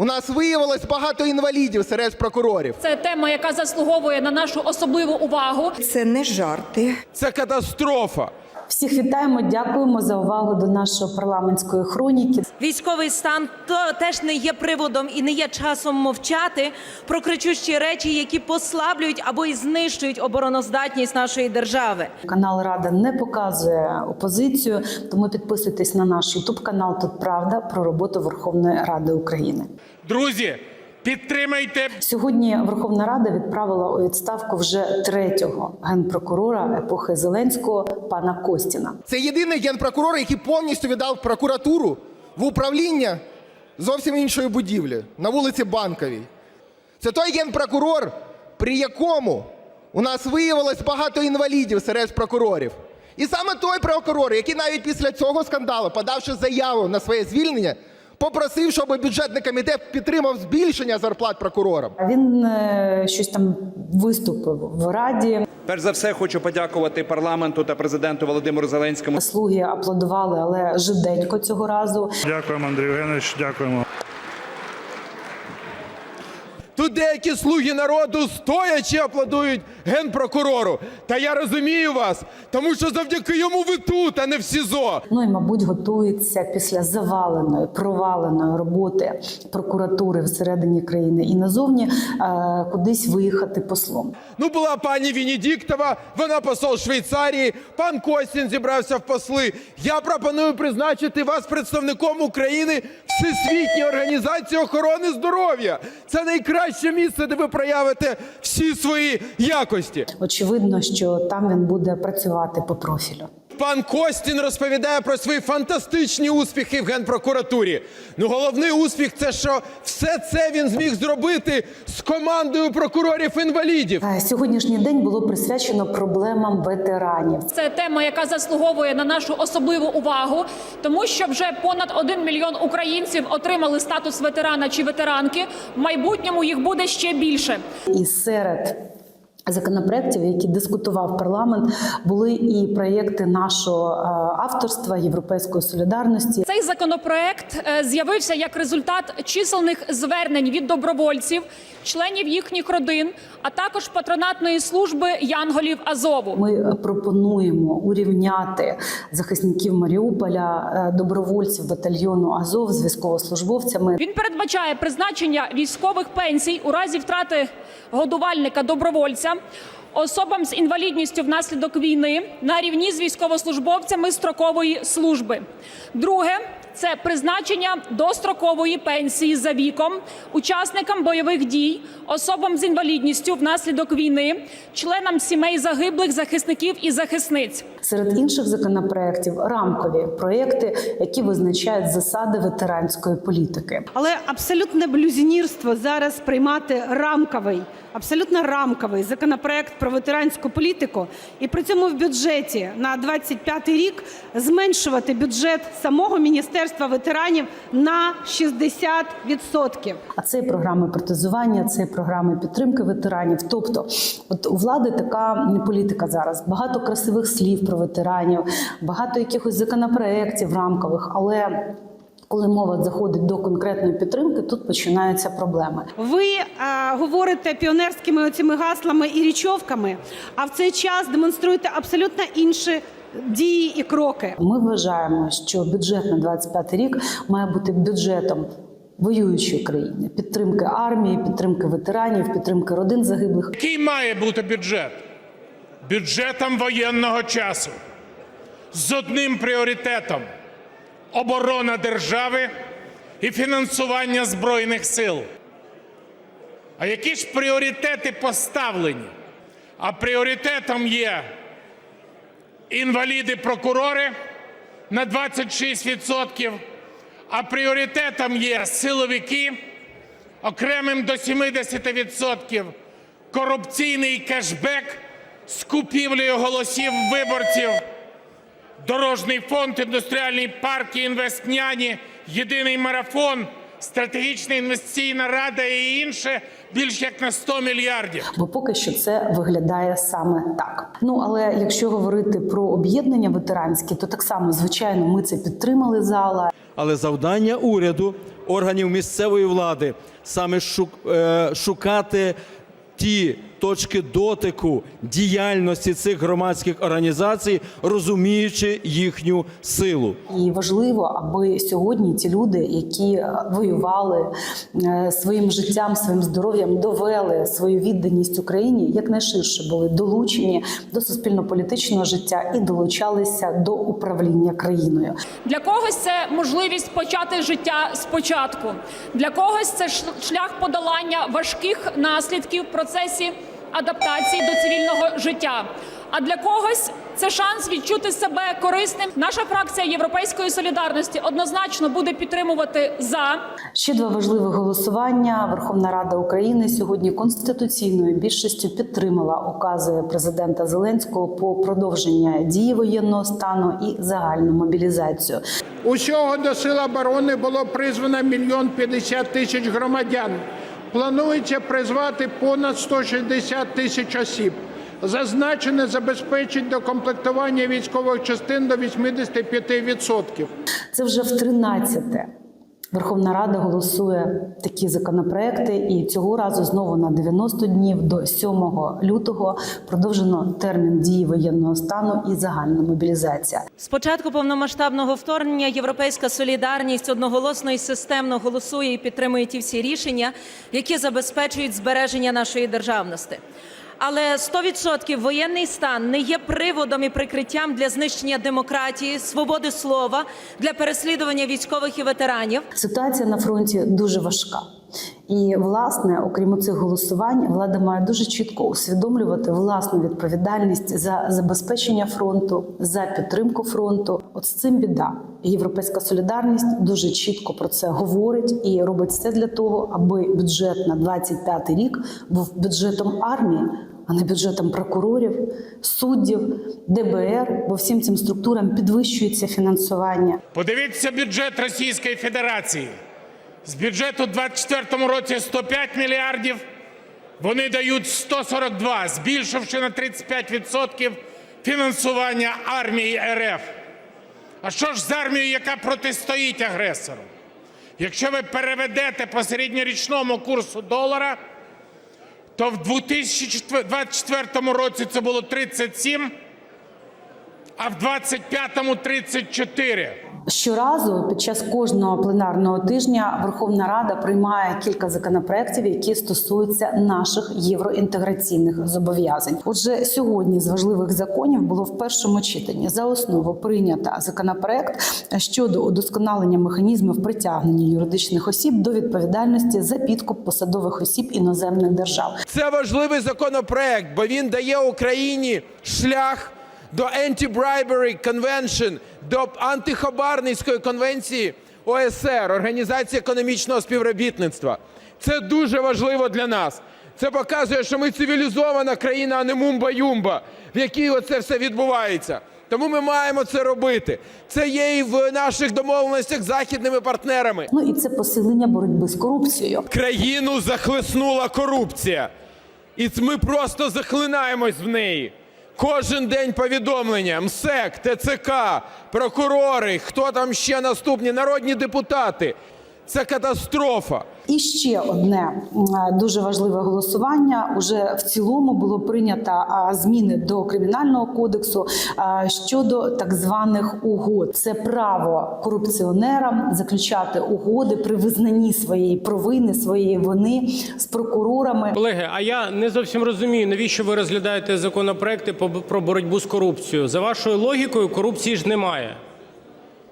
У нас виявилось багато інвалідів серед прокурорів. Це тема, яка заслуговує на нашу особливу увагу. Це не жарти. Це катастрофа. Всіх вітаємо, дякуємо за увагу до нашої парламентської хроніки. Військовий стан то теж не є приводом і не є часом мовчати про кричущі речі, які послаблюють або й знищують обороноздатність нашої держави. Канал Рада не показує опозицію, тому підписуйтесь на наш Ютуб канал. Тут правда про роботу Верховної Ради України. Друзі, підтримайте Сьогодні Верховна Рада відправила у відставку вже третього генпрокурора епохи Зеленського пана Костіна. Це єдиний генпрокурор, який повністю віддав прокуратуру в управління зовсім іншої будівлі на вулиці Банковій. Це той генпрокурор, при якому у нас виявилось багато інвалідів серед прокурорів. І саме той прокурор, який навіть після цього скандалу, подавши заяву на своє звільнення, попросив, щоб бюджетний комітет підтримав збільшення зарплат прокурорам. Він е, щось там виступив в Раді. Перш за все, хочу подякувати парламенту та президенту Володимиру Зеленському. Слуги аплодували, але жиденько цього разу. Дякуємо, Андрій Євгенович, дякуємо. Тут деякі слуги народу стоячи аплодують генпрокурору. Та я розумію вас, тому що завдяки йому ви тут, а не в СІЗО. Ну і мабуть готується після заваленої проваленої роботи прокуратури всередині країни і назовні е, кудись виїхати послом. Ну, була пані Венедіктова, вона посол Швейцарії, пан Костін зібрався в посли. Я пропоную призначити вас представником України Всесвітньої організації охорони здоров'я. Це найкраще місце, де ви проявите всі свої якості. Очевидно, що там він буде працювати по профілю. Пан Костін розповідає про свої фантастичні успіхи в генпрокуратурі. Ну, головний успіх це що все це він зміг зробити з командою прокурорів-інвалідів. Сьогоднішній день було присвячено проблемам ветеранів. Це тема, яка заслуговує на нашу особливу увагу, тому що вже понад один мільйон українців отримали статус ветерана чи ветеранки. В майбутньому їх буде ще більше. І серед законопроєктів, які дискутував парламент, були і проєкти нашого е, авторства Європейської солідарності. Цей законопроект е, з'явився як результат чисельних звернень від добровольців, членів їхніх родин, а також патронатної служби янголів Азову. Ми пропонуємо урівняти захисників Маріуполя, е, добровольців батальйону Азов з військовослужбовцями. Він передбачає призначення військових пенсій у разі втрати годувальника добровольця. Особам з інвалідністю внаслідок війни на рівні з військовослужбовцями строкової служби. Друге це призначення дострокової пенсії за віком учасникам бойових дій, особам з інвалідністю внаслідок війни, членам сімей загиблих захисників і захисниць. Серед інших законопроєктів рамкові проєкти, які визначають засади ветеранської політики. Але абсолютне блюзнірство зараз приймати рамковий, абсолютно рамковий законопроект про ветеранську політику, і при цьому в бюджеті на 25 рік зменшувати бюджет самого міністерства ветеранів на 60%. А це і програми протезування, це і програми підтримки ветеранів. Тобто, от у влади така політика зараз. Багато красивих слів про ветеранів, багато якихось законопроєктів рамкових, але коли мова заходить до конкретної підтримки, тут починаються проблеми. Ви е, говорите піонерськими оцими гаслами і річовками, а в цей час демонструєте абсолютно інші дії і кроки. Ми вважаємо, що бюджет на 25 рік має бути бюджетом. Воюючої країни підтримки армії, підтримки ветеранів, підтримки родин загиблих. який має бути бюджет? Бюджетом воєнного часу з одним пріоритетом оборона держави і фінансування Збройних сил. А які ж пріоритети поставлені? А пріоритетом є інваліди-прокурори на 26%, а пріоритетом є силовики окремим до 70%, корупційний кешбек з купівлею голосів виборців, дорожній фонд, індустріальні парки, інвестняні, єдиний марафон, стратегічна інвестиційна рада і інше більш як на 100 мільярдів. Бо поки що це виглядає саме так. Ну але якщо говорити про об'єднання ветеранське, то так само звичайно ми це підтримали зала. Але завдання уряду, органів місцевої влади саме шук- е, шукати ті точки дотику діяльності цих громадських організацій, розуміючи їхню силу. І важливо, аби сьогодні ті люди, які е, воювали е, своїм життям, своїм здоров'ям, довели свою відданість Україні, якнайширше були долучені до суспільно-політичного життя і долучалися до управління країною. Для когось це можливість почати життя спочатку. Для когось це шлях подолання важких наслідків в процесі адаптації до цивільного життя. А для когось це шанс відчути себе корисним. Наша фракція Європейської солідарності однозначно буде підтримувати за. Ще два важливих голосування. Верховна Рада України сьогодні конституційною більшістю підтримала укази президента Зеленського по продовження дії воєнного стану і загальну мобілізацію. Усього до сил оборони було призвано мільйон 50 тисяч громадян. Планується призвати понад 160 тисяч осіб. Зазначене забезпечить докомплектування військових частин до 85%. Це вже в 13-те. Верховна Рада голосує такі законопроекти, і цього разу знову на 90 днів до 7 лютого продовжено термін дії воєнного стану і загальна мобілізація. З початку повномасштабного вторгнення Європейська солідарність одноголосно і системно голосує і підтримує ті всі рішення, які забезпечують збереження нашої державності. Але 100% воєнний стан не є приводом і прикриттям для знищення демократії, свободи слова, для переслідування військових і ветеранів. Ситуація на фронті дуже важка. І, власне, окрім цих голосувань, влада має дуже чітко усвідомлювати власну відповідальність за забезпечення фронту, за підтримку фронту. От з цим біда. Європейська солідарність дуже чітко про це говорить і робить все для того, аби бюджет на 25 рік був бюджетом армії, а не бюджетом прокурорів, суддів, ДБР, бо всім цим структурам підвищується фінансування. Подивіться бюджет Російської Федерації. З бюджету у 24 році 105 мільярдів, вони дають 142, збільшивши на 35% фінансування армії РФ. А що ж з армією, яка протистоїть агресору? Якщо ви переведете по середньорічному курсу долара, то в 2024 році це було 37, а в 2025 – 34. Щоразу під час кожного пленарного тижня Верховна Рада приймає кілька законопроєктів, які стосуються наших євроінтеграційних зобов'язань. Отже, сьогодні з важливих законів було в першому читанні за основу прийнято законопроект щодо удосконалення механізмів притягнення юридичних осіб до відповідальності за підкуп посадових осіб іноземних держав. Це важливий законопроект, бо він дає Україні шлях до Anti-Bribery Convention, до антихабарницької конвенції ОСР, Організації економічного співробітництва. Це дуже важливо для нас. Це показує, що ми цивілізована країна, а не мумба-юмба, в якій оце все відбувається. Тому ми маємо це робити. Це є і в наших домовленостях з західними партнерами. Ну і це посилення боротьби з корупцією. Країну захлеснула корупція. І ми просто захлинаємось в неї. Кожен день повідомлення, МСЕК, ТЦК, прокурори, хто там ще наступні, народні депутати. Це катастрофа. І ще одне дуже важливе голосування. Уже в цілому було прийнято зміни до кримінального кодексу щодо так званих угод. Це право корупціонерам заключати угоди при визнанні своєї провини, своєї вини з прокурорами. Колеги, а я не зовсім розумію, навіщо ви розглядаєте законопроекти по- про боротьбу з корупцією. За вашою логікою, корупції ж немає.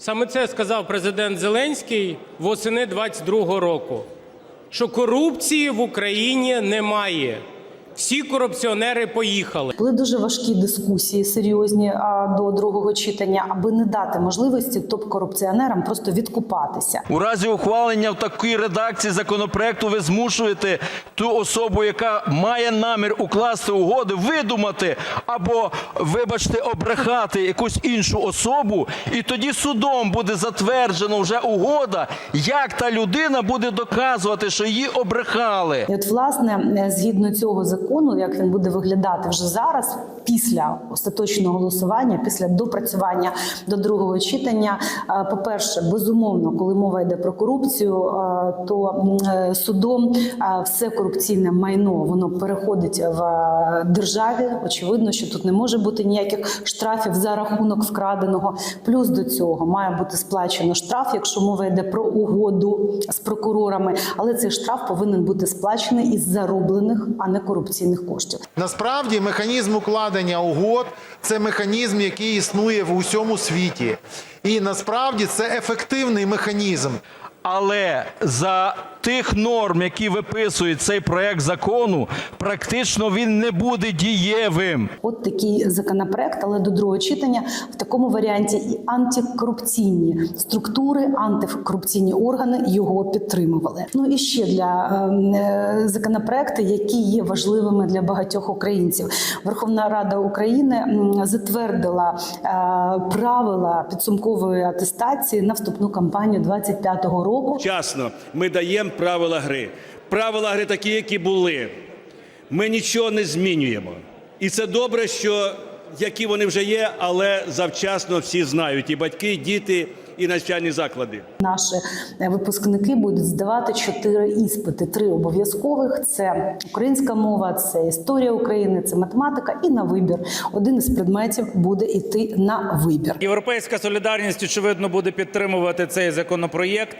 Саме це сказав президент Зеленський восени 22-го року. Що корупції в Україні немає. Всі корупціонери поїхали. Були дуже важкі дискусії, серйозні а, до другого читання, аби не дати можливості топ-корупціонерам просто відкупатися. У разі ухвалення в такій редакції законопроекту ви змушуєте ту особу, яка має намір укласти угоди, видумати або, вибачте, обрехати якусь іншу особу, і тоді судом буде затверджено вже угода, як та людина буде доказувати, що її обрехали. І от, власне, згідно цього закону, як він буде виглядати вже зараз, після остаточного голосування, після допрацювання до другого читання, е, по-перше, безумовно, коли мова йде про корупцію, е, то е, судом все корупційне майно воно переходить в державі. Очевидно, що тут не може бути ніяких штрафів за рахунок вкраденого. Плюс до цього має бути сплачено штраф, якщо мова йде про угоду з прокурорами, але цей штраф повинен бути сплачений із зароблених, а не корупційних коштів. Насправді механізм укладення угод це механізм, який існує в усьому світі. І насправді це ефективний механізм. Але за тих норм, які виписують цей проект закону, практично він не буде дієвим. От такий законопроект, але до другого читання в такому варіанті і антикорупційні структури, антикорупційні органи його підтримували. Ну і ще для ем, е, законопроекти, які є важливими для багатьох українців. Верховна Рада України затвердила е, правила підсумкової атестації на вступну кампанію 25-го року. Вчасно ми даємо правила гри. Правила гри такі, які були. Ми нічого не змінюємо. І це добре, що які вони вже є, але завчасно всі знають і батьки, і діти, і навчальні заклади. Наші е, випускники будуть здавати чотири іспити: три обов'язкових: це українська мова, це історія України, це математика. І на вибір один із предметів буде йти на вибір. Європейська солідарність, очевидно, буде підтримувати цей законопроєкт.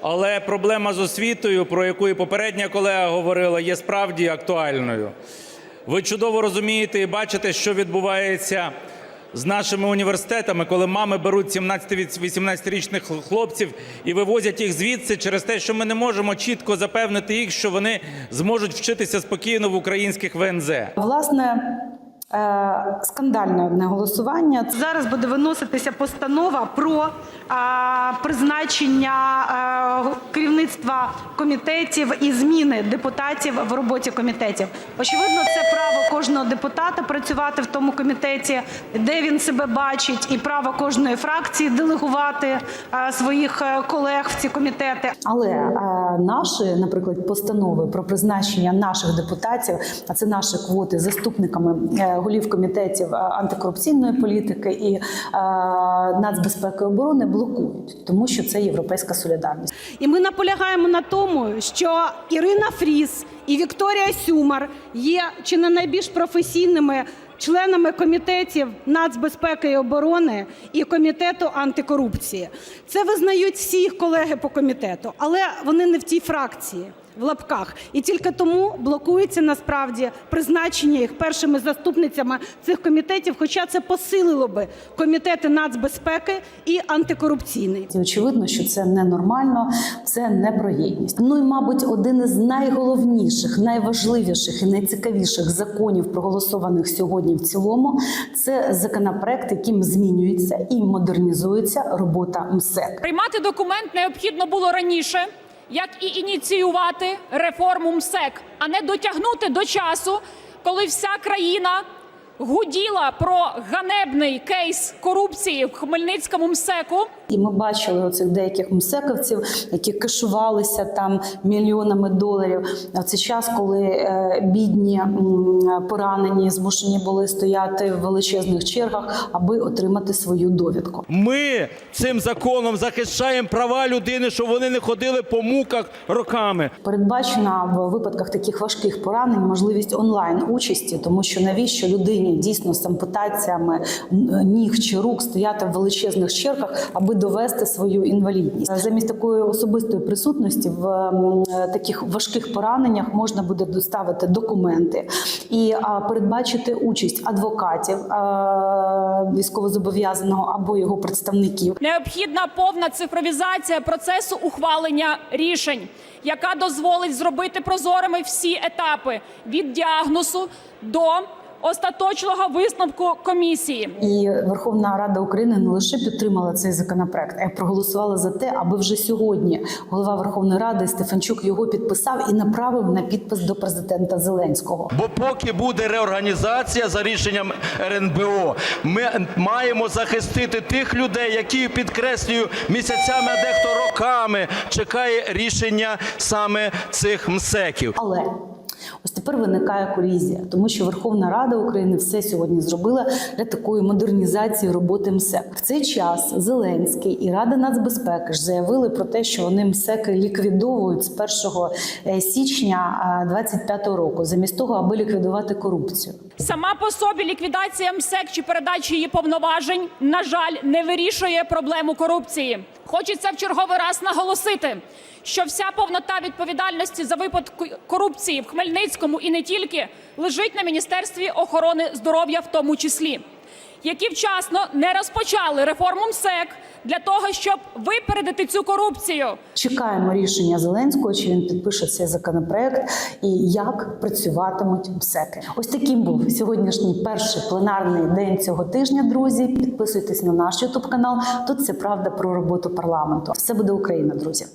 Але проблема з освітою, про яку і попередня колега говорила, є справді актуальною. Ви чудово розумієте і бачите, що відбувається з нашими університетами, коли мами беруть 17-18-річних хлопців і вивозять їх звідси через те, що ми не можемо чітко запевнити їх, що вони зможуть вчитися спокійно в українських ВНЗ. Власне. Е, Скандальне одне голосування. Зараз буде виноситися постанова про а, призначення а, керівництва комітетів і зміни депутатів в роботі комітетів. Очевидно, це право кожного депутата працювати в тому комітеті, де він себе бачить, і право кожної фракції делегувати а, своїх е, колег в ці комітети. Але е, наші, наприклад, постанови про призначення наших депутатів, а це наші квоти заступниками е, голів комітетів е, антикорупційної політики і е, нацбезпеки і оборони блокують, тому що це європейська солідарність. І ми наполягаємо на тому, що Ірина Фріс і Вікторія Сюмар є чи не найбільш професійними членами комітетів нацбезпеки і оборони і комітету антикорупції. Це визнають всі їх колеги по комітету, але вони не в тій фракції. В лапках і тільки тому блокується насправді призначення їх першими заступницями цих комітетів, хоча це посилило би комітети нацбезпеки і антикорупційний. Очевидно, що це ненормально, це не про єдність. Ну і мабуть, один із найголовніших, найважливіших і найцікавіших законів, проголосованих сьогодні в цілому, це законопроект, яким змінюється і модернізується робота МСЕК. Приймати документ необхідно було раніше, як і ініціювати реформу МСЕК, а не дотягнути до часу, коли вся країна гуділа про ганебний кейс корупції в Хмельницькому МСЕКу. І ми бачили оцих деяких мсековців, які кешувалися там мільйонами доларів. А це час, коли е, бідні поранені змушені були стояти в величезних чергах, аби отримати свою довідку. Ми цим законом захищаємо права людини, щоб вони не ходили по муках роками. Передбачена в випадках таких важких поранень можливість онлайн участі, тому що навіщо людині дійсно з ампутаціями ніг чи рук стояти в величезних чергах, аби довести свою інвалідність. Замість такої особистої присутності в таких важких пораненнях можна буде доставити документи і передбачити участь адвокатів військовозобов'язаного або його представників. Необхідна повна цифровізація процесу ухвалення рішень, яка дозволить зробити прозорими всі етапи від діагнозу до остаточного висновку комісії. І Верховна Рада України не лише підтримала цей законопроект, а й проголосувала за те, аби вже сьогодні голова Верховної Ради Стефанчук його підписав і направив на підпис до президента Зеленського. Бо поки буде реорганізація за рішенням РНБО, ми маємо захистити тих людей, які підкреслюю місяцями, а дехто роками чекає рішення саме цих МСЕКів. Але ось тепер виникає колізія, тому що Верховна Рада України все сьогодні зробила для такої модернізації роботи МСЕК. В цей час Зеленський і Рада нацбезпеки ж заявили про те, що вони МСЕКи ліквідовують з 1 січня 2025 року, замість того, аби ліквідувати корупцію. Сама по собі ліквідація МСЕК чи передача її повноважень, на жаль, не вирішує проблему корупції. Хочеться в черговий раз наголосити, що вся повнота відповідальності за випадки корупції в Хмельницькому і не тільки лежить на Міністерстві охорони здоров'я, в тому числі, які вчасно не розпочали реформу МСЕК для того, щоб випередити цю корупцію. Чекаємо рішення Зеленського, чи він підпише цей законопроект і як працюватимуть МСЕКи. Ось таким був сьогоднішній перший пленарний день цього тижня. Друзі, підписуйтесь на наш Ютуб канал. Тут це правда про роботу парламенту. Все буде Україна, друзі.